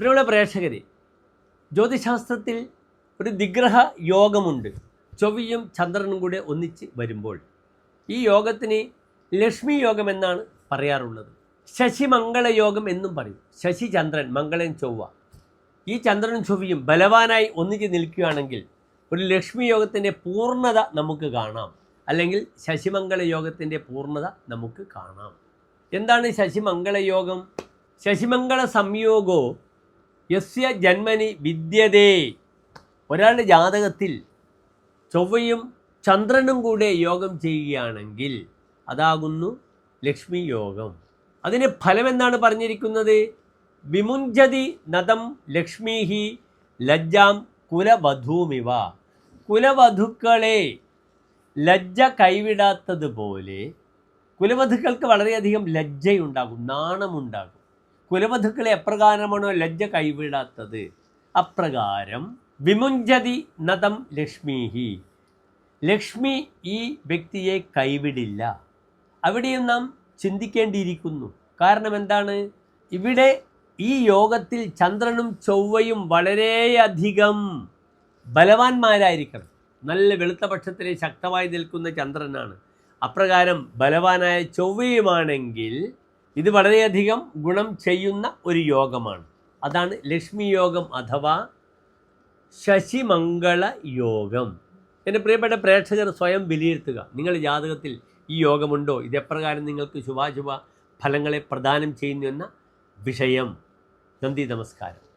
പ്രിയമുള്ള പ്രേക്ഷകരെ ജ്യോതിശാസ്ത്രത്തിൽ ഒരു ദിഗ്രഹ യോഗമുണ്ട്. ചൊവ്വയും ചന്ദ്രനും കൂടെ ഒന്നിച്ച് വരുമ്പോൾ. ഈ യോഗത്തിന് ലക്ഷ്മി യോഗം എന്നാണ് പറയാറുള്ളത്. ശശിമംഗള യോഗം എന്നും പറയും. ശശി ചന്ദ്രൻ മംഗളൻ ചൊവ്വ. ഈ ചന്ദ്രനും ചൊവ്വയും ബലവാനായി ഒന്നിച്ച് നിൽക്കുകയാണെങ്കിൽ ഒരു ലക്ഷ്മി യോഗത്തിന്റെ പൂർണത നമുക്ക് കാണാം. അല്ലെങ്കിൽ ശശിമംഗള യോഗത്തിന്റെ പൂർണത നമുക്ക് കാണാം. എന്താണ് ശശിമംഗള യോഗം? ശശിമംഗള സംയോഗോ യസ്യ ജന്മനി വിദ്യതേ. ഒരാളുടെ ജാതകത്തിൽ ചൊവ്വയും ചന്ദ്രനും കൂടെ യോഗം ചെയ്യുകയാണെങ്കിൽ അതാകുന്നു ലക്ഷ്മി യോഗം. അതിന് ഫലമെന്നാണ് പറഞ്ഞിരിക്കുന്നത്? വിമുഞ്ചതി നദം ലക്ഷ്മീഹി ലജ്ജാം കുലവധൂമിവ. കുലവധുക്കളെ ലജ്ജ കൈവിടാത്തതുപോലെ കുലവധുക്കൾക്ക് വളരെയധികം ലജ്ജയുണ്ടാകും നാണമുണ്ടാകും. കുലവധുക്കളെ എപ്രകാരമാണോ ലജ്ജ കൈവിടാത്തത്? അപ്രകാരം വിമുഞ്ചതി നദം ലക്ഷ്മീഹി. ലക്ഷ്മി ഈ വ്യക്തിയെ കൈവിടില്ല. അവിടെയും നാം ചിന്തിക്കേണ്ടിയിരിക്കുന്നു. കാരണം എന്താണ്? ഇവിടെ ഈ യോഗത്തിൽ ചന്ദ്രനും ചൊവ്വയും വളരെയധികം ബലവാന്മാരായിരിക്കണം. നല്ല വെളുത്ത പക്ഷത്തിലെ ശക്തമായി നിൽക്കുന്ന ചന്ദ്രനാണ്. അപ്രകാരം ബലവാനായ ചൊവ്വയുമാണെങ്കിൽ ഇത് വളരെയധികം ഗുണം ചെയ്യുന്ന ഒരു യോഗമാണ്. അതാണ് ലക്ഷ്മി യോഗം അഥവാ ശശിമംഗള യോഗം. എന്റെ പ്രിയപ്പെട്ട പ്രേക്ഷകർ സ്വയം വിലയിരുത്തുക. നിങ്ങളുടെ ജാതകത്തിൽ ഈ യോഗമുണ്ടോ? ഇതെപ്രകാരം നിങ്ങൾക്ക് ശുഭാശുഭ ഫലങ്ങളെ പ്രദാനം ചെയ്യുന്നു എന്ന വിഷയം. നന്ദി നമസ്കാരം.